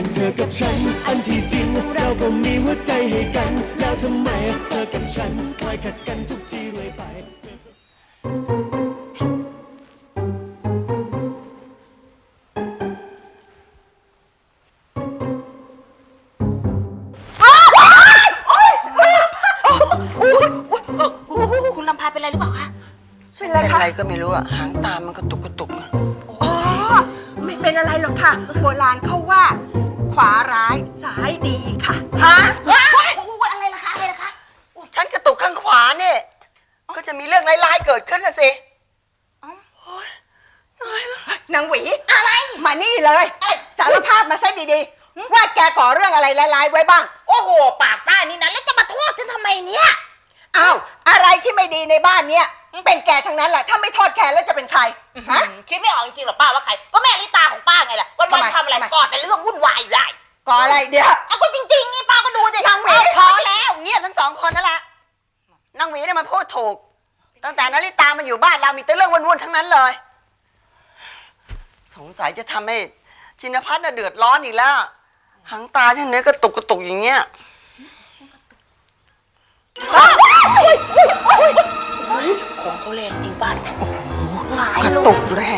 กันเธอกับฉัน อันที่จริงเราก็มีหัวใจให้กัน แล้วทำไมเธอกับฉันคอยขัดกันทุกทีเรื่อยไป คุณลำพาเป็นอะไรหรือเปล่าคะ เป็นอะไรอะไรก็ไม่รู้อะหางตามันกระตุกกระตุกอะอ๋อไม่เป็นอะไรหรอกค่ะ โบราณเขาว่า วาร้ายซ้ายดีค่ะ ฮะว้ายอุ๊ยอะไรล่ะคะอะไรล่ะคะฉันกระตุกข้างขวาเนี่ย ก็จะมีเรื่องร้ายๆเกิดขึ้นนะสินางหวีอะไร มานี่เลยสารภาพมาซะดีๆ ว่าแกก่อเรื่องอะไรร้ายๆไว้บ้าง โอ้โห ปากหน้านี่นะแล้วจะมาโทษฉันทำไมเนี่ย อ้าว อะไรที่ไม่ดีในบ้านเนี้ยเป็นแกทั้งนั้นแหละ ถ้าไม่โทษแกแล้วจะเป็นใคร ฮะ คิดไม่ออกจริงๆหรอป้าว่าใคร ก็แม่ลิตาของป้า ไงล่ะวันทำไมๆทำอะไรทำไมก่อนแต่เรื่องวุ่นวายอยู่ได้ก่ออะไรเดี๋ยวเอาก็จริงๆนี่ป้าก็ดูสินางหวีพอแล้วเงียบทั้งสองคนนั่นแหละนางหวีเนี่ยมันพูดถูก ตั้งแต่นาริตามาอยู่บ้านเรามีแต่เรื่องวุ่นๆทั้งนั้นเลย สงสัยจะทำให้ชินพัฒน์น่ะเดือดร้อนอีกแล้วหางตาฉันเนี่ยกระตุกกระตุกอย่างเงี้ยของเขาแรงจริงป้าหงายกระลูตุกกแรง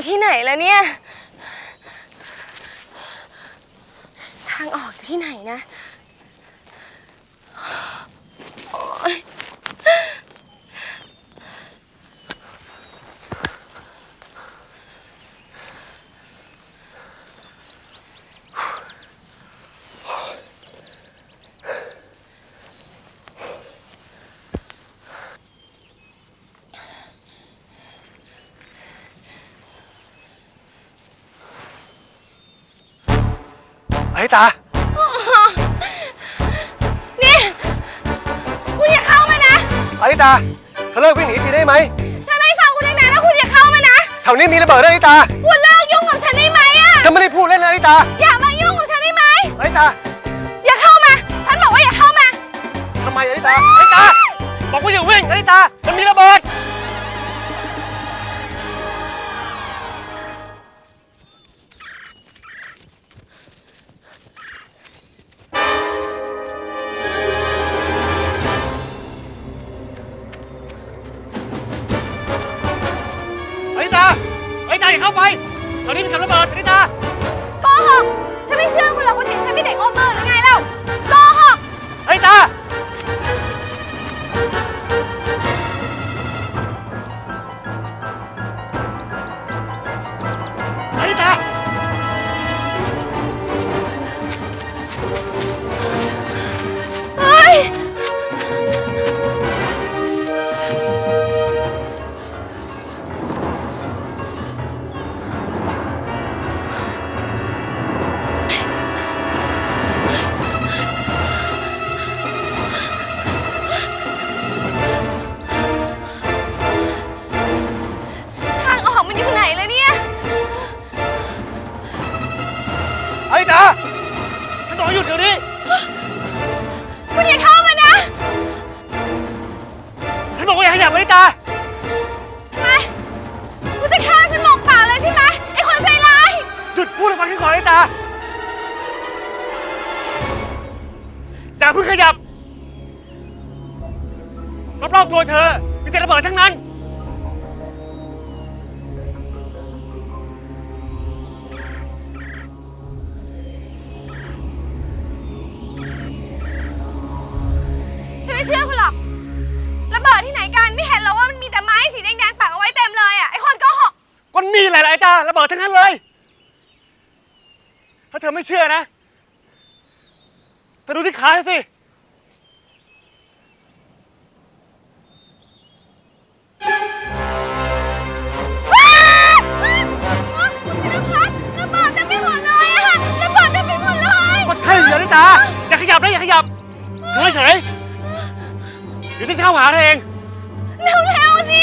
อยู่ที่ไหนแล้วเนี่ย ทางออกอยู่ที่ไหนนะ อริตา นี่ คุณอย่าเข้ามานะอริตา เธอเลิกวิ่งหนีทีได้ไหม ฉันไม่ฟังคุณทั้งนั้นนะคุณอย่าเข้ามานะ แถวนี้มีระเบิดนะอริตา คุณเลิกยุ่งกับฉันได้ไหมอะฉันไม่ได้พูดเล่นนะอริตา อย่ามายุ่งกับฉันได้ไหมอริตาอย่าเข้ามา ฉันบอกว่าอย่าเข้ามา ทำไมอริตาอริตา บอกว่าอย่าวิ่งอริตา มันมีระเบิด แถวนี้มีกับระเบิดอริตาโกหกฉันไม่เชื่อคุณหรอกคุณเห็นฉันเป็นเด็กโอเมอร์หรือไงเล่าโกหกอริตา ตัวเธอ มีแต่ระเบิดทั้งนั้น ฉันไม่เชื่อคุณหรอก ระเบิดที่ไหนกันไม่เห็นเหรอว่ามันมีแต่ไม้สีแดงๆปักเอาไว้เต็มเลยอะ ไอ้คนโก็หกก็นี่แหละไอ้ตาระเบิดทั้งนั้นเลย ถ้าเธอไม่เชื่อนะเธอดูที่ขาเธอสิ ดี๋ยวฉันเข้าหาเธอเอง เร็วๆสิ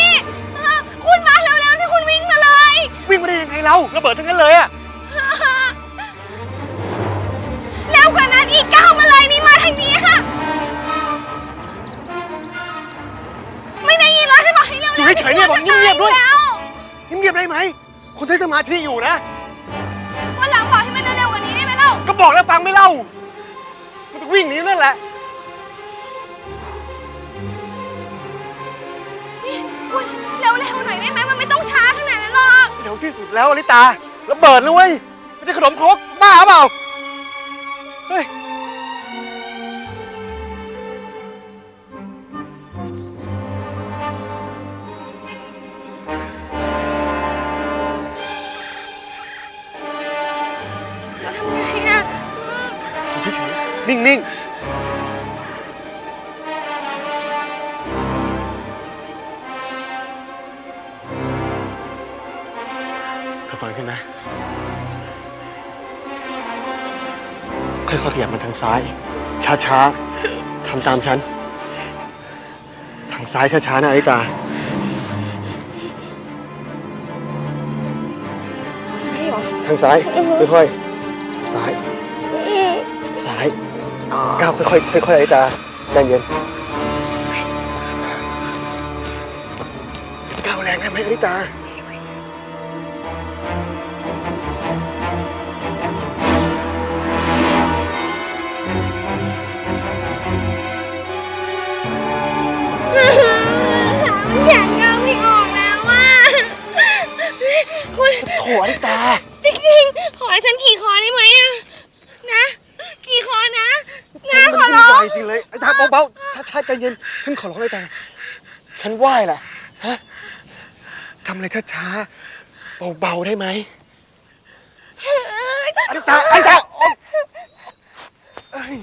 คุณมาเร็วๆที่คุณวิ่งมาเลย วิ่งมาได้ยังไงเราระเบิดทั้งนั้นเลยอะแล้วกว่านั้นอีกก้าวมาเลยนี่มาทางนี้ค่ะ ไม่ได้ยินแล้วฉันบอกให้เร็วๆอยู่เฉยๆเนี่ยบอกเงียบด้วยเงียบได้ไหมคนใช้สมาที่อยู่นะ วันหลังบอกให้มันเร็วๆกว่านี้ได้ไหมเล่าก็บอกแล้วฟังไม่เล่า มันจะวิ่งหนีนั่นแหละ รอกเดี๋ยวที่สุดแล้วอลิตาระเบิดนะเว้ยไม่ใช่ขนมครกบ้าเปล่าเฮ้ยเราทำไงอะเอออยู่เฉยๆนิ่งๆ ค่อยๆขยับมันทางซ้าย ช้าๆทำตามฉัน ทางซ้ายช้าๆนะอลิตา ใช่เหรอ ทางซ้ายค่อยๆซ้าย ซ้ายก้าวค่อยๆค่อยๆอลิตาใจเย็นก้าวแรงได้ไหมอลิตาขา จริง ขอให้ฉันขี่คอได้ไหมอะนะ ขี่คอนะนะขอร้องจริงเลยไอ้ตาเบาๆช้าๆใจเย็น ฉันขอร้องไอ้ตาฉันไหว้แหละฮะทำอะไรช้าๆเบาๆได้ไหมไอ้ตาไอ้ตาเอ้ย